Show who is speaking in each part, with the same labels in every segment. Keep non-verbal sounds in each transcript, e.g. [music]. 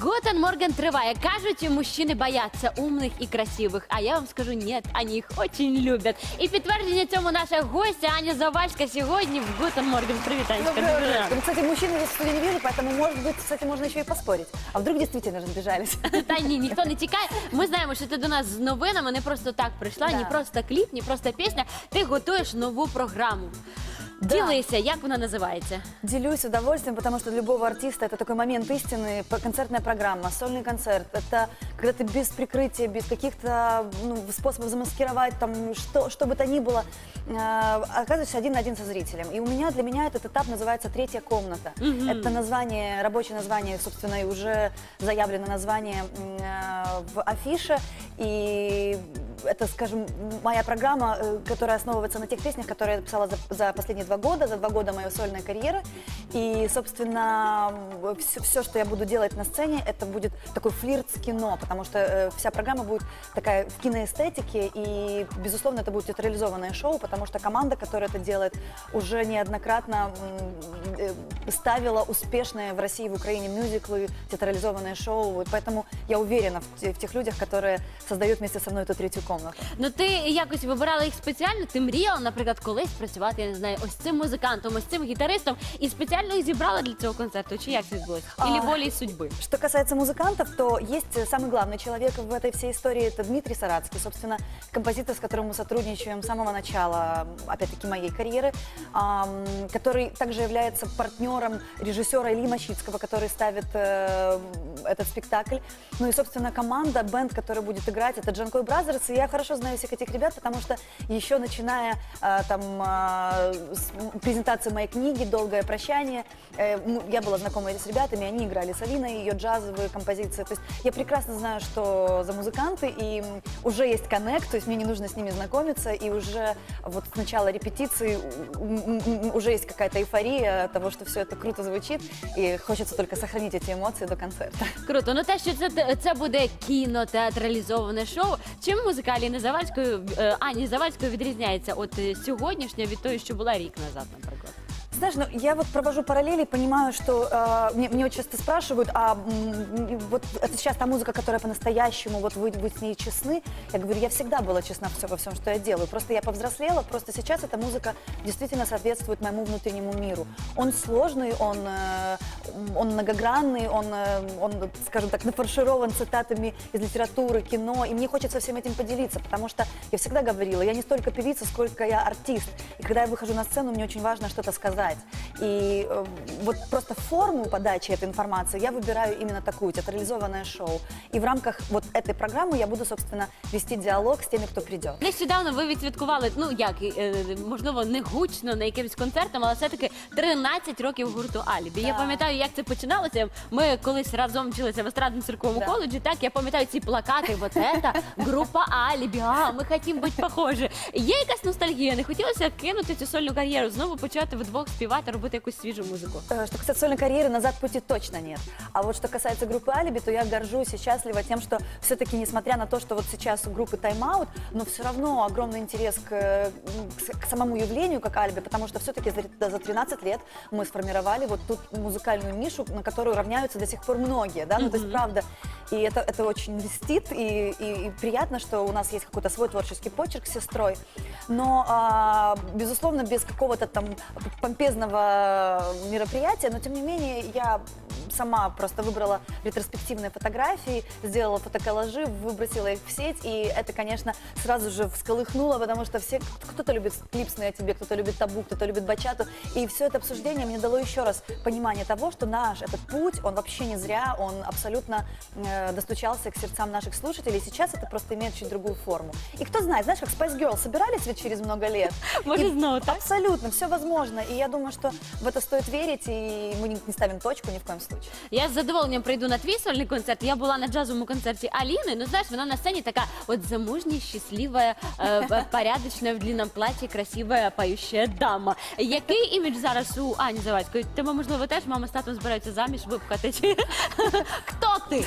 Speaker 1: Готен Морген триває. Кажуть, мужчини бояться умних і красивих. А я вам скажу, ні, вони їх очень люблять. І підтвердження цьому наша гостя Аня Завальська сьогодні в Готен Морген. Привіт, Анечка.
Speaker 2: Доброе
Speaker 1: Дуже
Speaker 2: утро.
Speaker 1: рада.
Speaker 2: Ну, Кстати, мужчины здесь в студии не видели, поэтому, может быть, с этим можно еще и поспорить. А вдруг действительно разбежались?
Speaker 1: Та ні, ніхто не тікає. Ми знаємо, що ти до нас з новинами не просто так прийшла,
Speaker 2: Да.
Speaker 1: ні просто кліп, ні просто пісня. Ти готуєш нову програму. Ділися, як вона називається?
Speaker 2: Делюсь с удовольствием, потому что для любого артиста это такой момент истины, п- концертная программа, сольный концерт. Это когда ты без прикрытия, без каких-то ну, способов замаскировать, там, что, что бы то ни было, э, оказываешься один на один со зрителем. И у меня, для меня этот этап называется «Третья комната». Это название, рабочее название, собственно, и уже заявлено название м, э, в афише. И это, скажем, моя программа, э, которая основывается на тех песнях, которые я писала за, за последние два года, за два года моей сольной карьеры. И, собственно, все, что я буду делать на сцене, это будет такой флирт с кино, потому что э, вся программа будет такая в киноэстетике, и, безусловно, это будет театрализованное шоу, потому что команда, которая это делает, уже неоднократно ставила успешные в России и в Украине мюзиклы, театрализованные шоу, и поэтому я уверена в, те- в тех людях, которые создают вместе со мной эту третью комнату.
Speaker 1: Ну ти якось вибирала їх спеціально. Ти мріяла, наприклад, колись працювати, я не знаю, ось цим музикантом, ось цим гітаристом, і спеціально їх зібрала для цього концерту. Чи як це відбулося?
Speaker 2: А.
Speaker 1: Ілі волі судьби?
Speaker 2: Что касается музыкантов, то есть э, самый главный человек в этой всей истории, это Дмитрий Сарацкий, собственно, композитор, с которым мы сотрудничаем с самого начала, опять-таки, моей карьеры, ам, который также является партнером режиссера Ильи Мачицкого, который ставит э, этот спектакль. Ну и, собственно, команда, бенд, который будет играть, это Джанкой Бразерс, и я хорошо знаю всех этих ребят, потому что еще начиная э, там э, с презентации моей книги «Долгое прощание», э, я была знакома с ребятами, они играли с Алиной, ее джазовые композиции. То есть я прекрасно знаю, что за музыканты, и уже есть коннект, то есть мне не нужно с ними знакомиться, и уже вот с начала репетиции уже есть какая-то эйфория от того, что все это круто звучит, и хочется только сохранить эти эмоции до концерта.
Speaker 1: Круто. Ну те, що це, це буде кінотеатралізоване шоу. Чим музика Аліни Завальської е, Ані Завальської відрізняється от е, сьогоднішня від тої, що була рік назад, наприклад?
Speaker 2: Знаешь, ну я вот провожу параллели, понимаю, что э, мне, мне очень часто спрашивают, а м, вот это сейчас та музыка, которая по-настоящему, вот вы, вы с ней честны. Я говорю, я всегда была честна все, во всем, что я делаю. Просто я повзрослела, просто сейчас эта музыка действительно соответствует моему внутреннему миру. Он сложный, он, э, он многогранный, он, э, он, скажем так, нафарширован цитатами из литературы, кино, и мне хочется всем этим поделиться, потому что я всегда говорила, я не столько певица, сколько я артист. И когда я выхожу на сцену, мне очень важно что-то сказать. И э, вот просто форму подачи этой информации я выбираю именно такую, театрализованное шоу. И в рамках вот этой программы я буду, собственно, вести диалог с теми, кто придет.
Speaker 1: Нещодавно ви відсвяткували, ну як е, можливо, не гучно на якимось концертом, але все-таки 13 років гурту Алібі. Я
Speaker 2: Так.
Speaker 1: пам'ятаю, як це починалося. Ми колись разом вчилися в естрадно цирковому
Speaker 2: Да.
Speaker 1: коледжі. Так я пам'ятаю ці плакати. Вот это група Алібі. А ми хотімо бути похожі. Є якась ностальгія. Не хотілося кинути цю сольну кар'єру, знову почати вдвох співати, робити Якусь свіжу музику.
Speaker 2: Э, Что касается сольной карьеры, назад пути точно нет. А вот что касается группы Алиби, то я горжусь и счастлива тем, что все-таки, несмотря на то, что вот сейчас у группы тайм-аут, но все равно огромный интерес к, э, к с- к самому явлению как Алиби, потому что все-таки за, за 13 лет мы сформировали вот тут музыкальную нишу, на которую равняются до сих пор многие, да, ну то есть правда. И это, это очень льстит, и, и- и приятно, что у нас есть какой-то свой творческий почерк с сестрой. Но, а, безусловно, без какого-то там помпезного мероприятия, но тем не менее я сама просто выбрала ретроспективные фотографии, сделала фотоколлажи, выбросила их в сеть, и это, конечно, сразу же всколыхнуло, потому что все, кто-то любит клипсные о тебе, кто-то любит табу, кто-то любит бачату, и все это обсуждение мне дало еще раз понимание того, что наш этот путь, он вообще не зря, он абсолютно э, достучался к сердцам наших слушателей, сейчас это просто имеет чуть другую форму. И кто знает, знаешь, как Spice Girls собирались ведь через много лет, [laughs]
Speaker 1: Може
Speaker 2: И
Speaker 1: знову так?
Speaker 2: Абсолютно, все возможно. И я думаю, что в это стоит верить, и мы не ставим точку ни в коем случае.
Speaker 1: Я з задоволенням прийду на твій сольний концерт. Я була на джазовому концерті Аліни. Ну знаєш, вона на сцені така от замужня, щаслива, е, [laughs] порядочна в длинному платі, красива, поющая дама. Який імідж зараз у Ані Завадської? Тебе, можливо, теж мама з татом збираються заміж випхати? Чи [laughs] хто ти?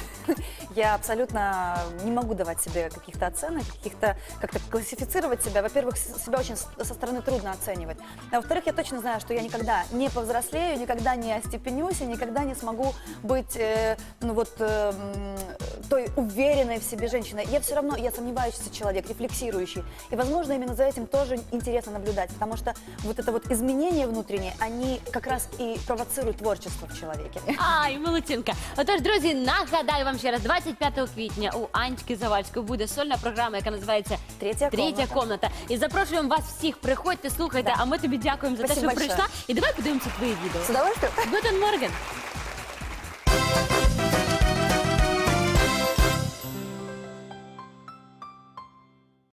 Speaker 2: Я абсолютно не могу давать себе каких-то оценок, каких-то как-то классифицировать себя. Во-первых, с- себя очень с- со стороны трудно оценивать. А во-вторых, я точно знаю, что я никогда не повзрослею, никогда не остепенюсь и никогда не смогу могу быть, э, ну вот, э, м, той уверенной в себе женщиной. Я все равно, я сомневающийся человек, рефлексирующий. И, возможно, именно за этим тоже интересно наблюдать, потому что вот это вот изменения внутренние, они как раз и провоцируют творчество в человеке. [laughs]
Speaker 1: Ай, молодчинка. Отож, друзі, нагадаю вам ще раз, 25 квітня у Анечки Завальської буде сольна програма, яка називається
Speaker 2: Третя
Speaker 1: Третя
Speaker 2: комната.
Speaker 1: комната. І запрошуємо вас всіх. Приходьте, слухайте.
Speaker 2: Да.
Speaker 1: А ми тобі дякуємо за те,
Speaker 2: Спасибо
Speaker 1: що
Speaker 2: большое.
Speaker 1: прийшла. І давай подивимося твої відео.
Speaker 2: С удовольствием.
Speaker 1: Гутен Морген.